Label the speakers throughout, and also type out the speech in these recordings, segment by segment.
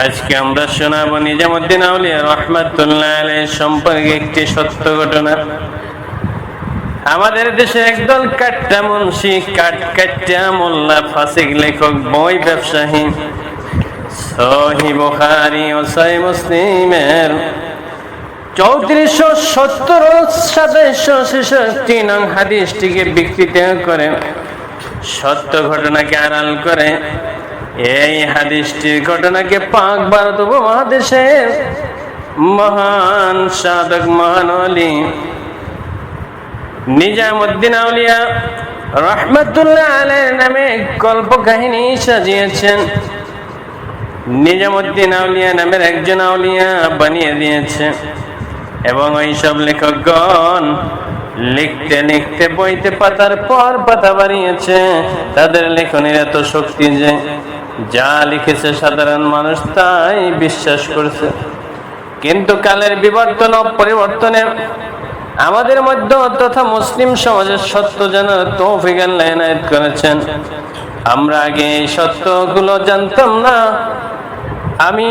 Speaker 1: আজকে আমরা শোনাবো নিজামুদ্দিন আউলিয়া রহমাতুল্লাহ আলাইহি সম্পর্কে একটি সত্য ঘটনা। আমাদের দেশে একদল কাট্টা মুন্সি কাট কাট্টা মোল্লা, ফাসিক লেখক, বই ব্যবসায়ী, সহি বুখারী ও সহি মুসলিমের চৌত্রিশশো সত্তর সাতাইশশো ছেষট্টি নং হাদিসটিকে বিকৃত করে সত্য ঘটনাকে আড়াল করে এই হাদিসটির ঘটনাকে পাক ভারত উপমহাদেশের মহান সাধক, মহান অলি নিজামুদ্দিন আউলিয়া রহমতুল্লাহ আলের নামে গল্প কাহিনী সাজিয়েছেন। নিজামুদ্দিন আউলিয়া নামের একজন আউলিয়া বানিয়ে দিয়েছে এবং ওই সব লেখকগণ লিখতে লিখতে বইতে পাতার পর পাতা বাড়িয়েছে। তাদের লেখনের এত শক্তি যে যা লিখেছে সাধারণ মানুষ তাই বিশ্বাস করছে। কিন্তু কালের বিবর্তন পরিবর্তনে আমাদের মধ্যে তথা মুসলিম সমাজের সত্য জানার তৌফিক করেছেন। আমরা আগে এই সত্যগুলো জানতাম না। আমি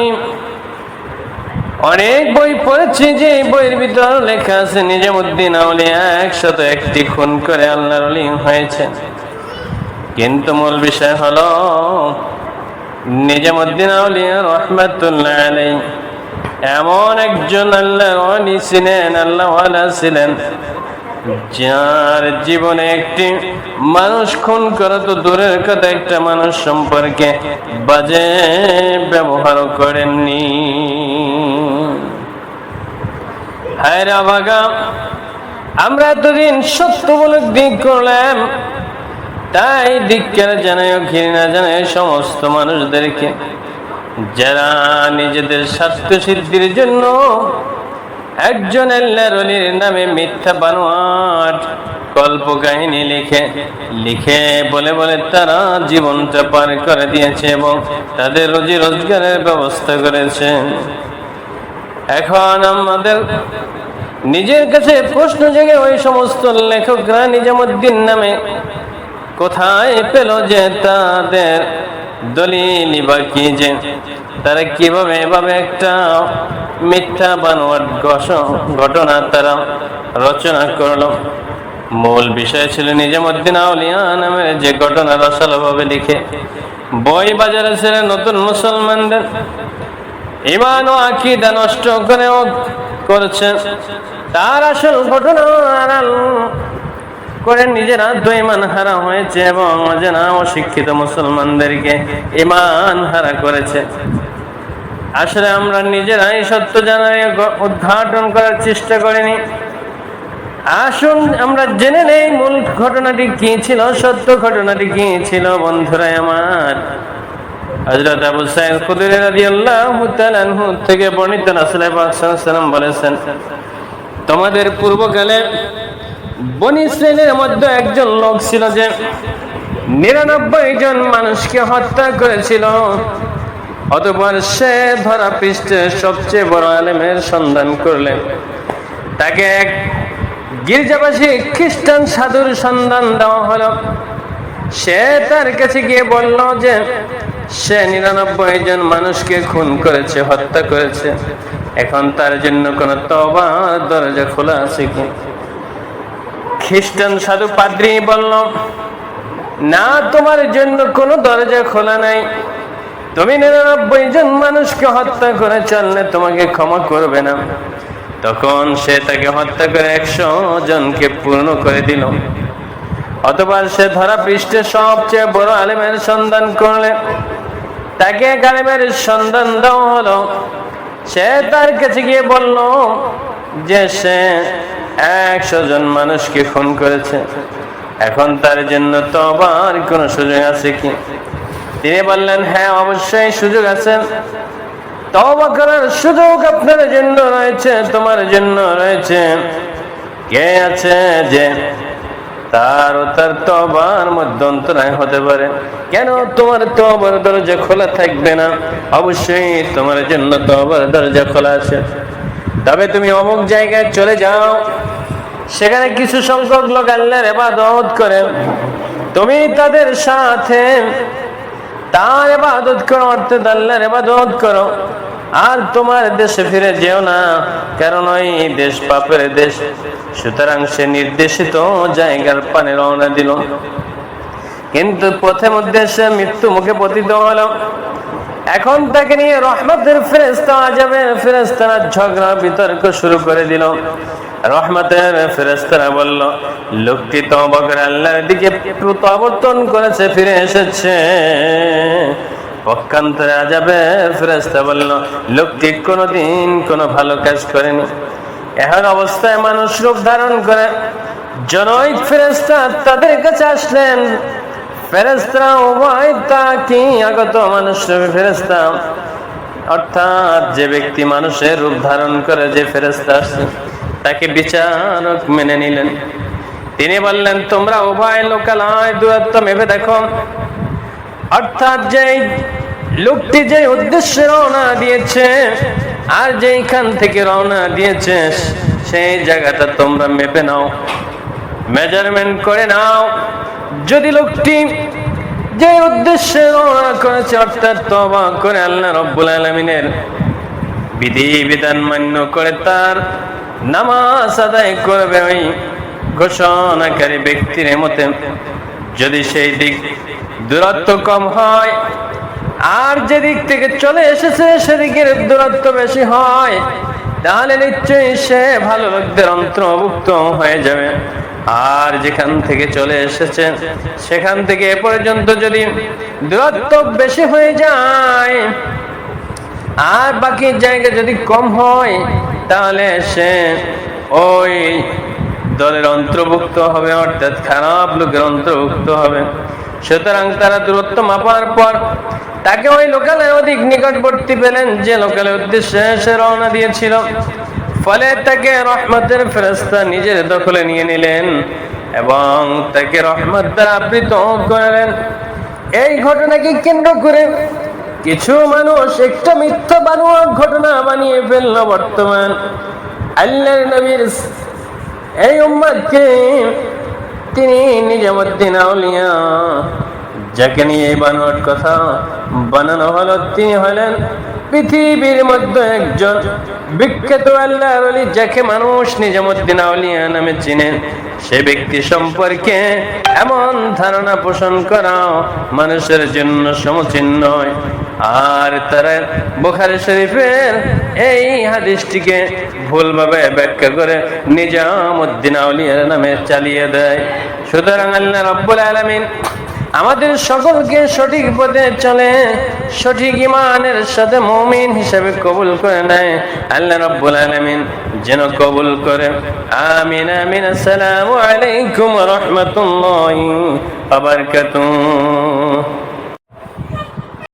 Speaker 1: অনেক বই পড়েছি, যে এই বইয়ের ভিতর লেখা আছে, নিজামুদ্দিন আউলিয়া একশত একটি খুন করে আল্লাহর হয়েছে কিন্তু মূল বিষয় হলো নিজামুদ্দিন আউলিয়া রহমাতুল্লাহ এমন একজন আল্লাহর অলি ছিলেন আল্লাহওয়ালা ছিলেন, যার জীবনে একটি মানুষ খুন করা তো দূরের কথা, একটা মানুষ সম্পর্কে বাজে ব্যবহার করেননি। হায়রা ভাগা আমরা এতদিন সত্যমূলক দিক করলাম তাই দিককে জানাই ঘৃণা জানাই সমস্ত মানুষদেরকে। যারা নিজেদের স্বার্থ সিদ্ধির জন্য একজন আল্লাহর অলির নামে মিথ্যা বানোয়াট কল্প কাহিনী লিখে লিখে বলে বলে তারা জীবনটা পার করে দিয়েছে এবং তাদের রোজি রোজগারের ব্যবস্থা করেছে। এখন আমাদের নিজের কাছে প্রশ্ন জেগে ওই সমস্ত লেখকরা নিজামুদ্দিন নামে কোথায় পেল যে তাদের দলিল বা কি যে? তারা কীভাবে এভাবে একটা মিথ্যা বানোয়ার ঘটনা তারা রচনা করল? মূল বিষয় ছিল নিজামুদ্দিন আউলিয়া নামের যে ঘটনা রসালভাবে লিখে। বই বাজারে ছিল নতুন মুসলমানদের। ইমান ও আকিদা নষ্ট করেও করছে তার আসল ঘটনা করে নিজেরা দৈমান হারা হয়েছে এবং অজানা অশিক্ষিত মুসলমানদেরকে ইমান হারা করেছে। আসলে আমরা নিজেরাই সত্য জানার উদ্ঘাটন করার চেষ্টা করিনি। আসুন আমরা জেনে নেই মূল ঘটনাটি কি ছিল, সত্য ঘটনাটি কি ছিল, বন্ধুরা আমার। হযরত আবু আনহু থেকে বর্ণিত বলেছেন, তোমাদের পূর্বকালে বনি ইসরাইলের মধ্যে একজন লোক ছিল যে নিরানব্বই জন মানুষকে হত্যা করেছিল। অতপর সে ধরা পৃষ্ঠে সবচেয়ে বড় আলেমের সন্ধান করলেন। তাকে এক গির্জাবাসী খ্রিস্টান সাধুর সন্ধান দেওয়া হলো। সে তার কাছে গিয়ে বলল যে, সে নিরানব্বই জন মানুষকে খুন করেছে, হত্যা করেছে। এখন তার জন্য কোনো তবা দরজা খোলা আছে কি? খ্রিস্টান সাধু পাদ্রি বলল, না, তোমার জন্য কোনো দরজা খোলা নাই। তুমি নিরানব্বই জন মানুষকে হত্যা করে চললে তোমাকে ক্ষমা করবে না। তখন সে তাকে হত্যা করে একশো জনকে পূর্ণ করে দিল। অথবা সে ধরা পৃষ্ঠে সবচেয়ে বড় আলেমের সন্ধান করলে। তাকে এক আলেমের সন্ধান দেওয়া হলো। সে তার কাছে গিয়ে বলল যে, সে একশো জন মানুষকে খুন করেছে। এখন তার জন্য তো আবার কোনো সুযোগ আছে কি? তিনি বললেন হ্যাঁ অবশ্যই সুযোগ আছে। তওবা করার সুযোগ আপনার জন্য রয়েছে, তোমার জন্য রয়েছে। কে আছে যে তার ও তার তবার মধ্যে হতে পারে? কেন তোমার তবার দরজা খোলা থাকবে না? অবশ্যই তোমার জন্য তবার দরজা খোলা আছে। তবে তুমি অমুক জায়গায় চলে যাও। সেখানে কিছু সংখ্যক লোক আল্লাহর এবাদত করে। তুমি তাদের সাথে তার এবাদত করো আল্লাহর এবাদত করো। আর তোমার দেশে ফিরে যেও না, কারণ ওই দেশ পাপের দেশ। সুতরাং সে নির্দেশিত জায়গার পানে রওনা দিল। কিন্তু পথে মধ্যে সে মৃত্যু মুখে পতিত হলো। এখন তাকে নিয়ে রহমতের ফেরেস্তা যাবে। ফেরেস্তারা ঝগড়া বিতর্ক শুরু করে দিল। রহমতের ফেরেস্তারা বলল, লোকটি তো বকর আল্লাহর দিকে প্রত্যাবর্তন করেছে, ফিরে এসেছে। পক্ষান্তরে যাবে ফেরেস্তা বলল, লোকটি কোনোদিন কোনো ভালো কাজ করেনি। এখন অবস্থায় মানুষ রূপ ধারণ করে। জনৈক ফেরেস্তা তাদের কাছে আসলেন। ফেরেস্তা উভয় তা কি আগত মানুষ ফেরেস্তা অর্থাৎ যে ব্যক্তি মানুষের রূপ ধারণ করে যে ফেরেস্তা আসছে, তাকে বিচারক মেনে নিলেন। তিনি বললেন, তোমরা উভয় লোকালয় দূরত্ব মেপে দেখো। অর্থাৎ যে লোকটি যে উদ্দেশ্যে রওনা দিয়েছে আর যেইখান থেকে রওনা দিয়েছে, সেই জায়গাটা তোমরা মেপে নাও। মেজারমেন্ট করে নাও। যদি লোকটি যে উদ্দেশ্যে রওনা করেছে অর্থাৎ তবা করে আল্লাহ রব্বুল আলমিনের বিধি বিধান মান্য করে তার নামাজ আদায় করবে ওই ঘোষণাকারী ব্যক্তির মতে, যদি সেই দিক দূরত্ব কম হয় আর যেদিক থেকে চলে এসেছে সেদিকের দূরত্ব বেশি হয় তাহলে নিশ্চয়ই সে ভালো লোকদের অন্তর্ভুক্ত হয়ে যাবে। আর যেখান থেকে চলে এসেছে, সেখান থেকে এ পর্যন্ত যদি দূরত্ব বেশি হয়ে যায়, আর বাকি জায়গা যদি কম হয়, তাহলে সে ওই দলের অন্তর্ভুক্ত হবে, অর্থাৎ খারাপ লোকের অন্তর্ভুক্ত হবে। সুতরাং তারা দূরত্ব মাপার পর তাকে ওই লোকালয়ে অধিক নিকটবর্তী পেলেন, যে লোকালের উদ্দেশ্যে সে রওনা দিয়েছিল। ফলে তাকে রহমতের ফেরস্তা নিজের দখলে নিয়ে নিলেন এবং তাকে রহমত দ্বারা আবৃত করলেন। এই ঘটনাকে কেন্দ্র করে কিছু মানুষ একটা মিথ্যা বানোয়া ঘটনা বানিয়ে ফেলল বর্তমান। আল্লাহর নবীর এই উম্মাদকে তিনি নিজামুদ্দিন আউলিয়া। যাকে নিয়ে এই বানোয়াট কথা বানানো হলো, তিনি হলেন পৃথিবীর মধ্যে একজন বিখ্যাত আল্লাহ বলি যাকে মানুষ নিজামুদ্দিন আউলিয়া নামে চিনেন। সে ব্যক্তি সম্পর্কে এমন ধারণা পোষণ করা মানুষের জন্য সমচীন নয়। আর তারা বোখারি শরীফের এই হাদিসটিকে ভুলভাবে ব্যাখ্যা করে নিজামুদ্দিন আউলিয়ার নামে চালিয়ে দেয়। সুতরাং আল্লাহ রব্বুল আলমিন আমাদের সকলকে সঠিক পথে চলে, সঠিক ইমানের সাথে মমিন হিসেবে কবুল করে নেয়। আল্লাহ রব্বুল আলমিন যেন কবুল করে। আমিন আমিন, আসসালামু আলাইকুম রহমতুল্লাহ আবার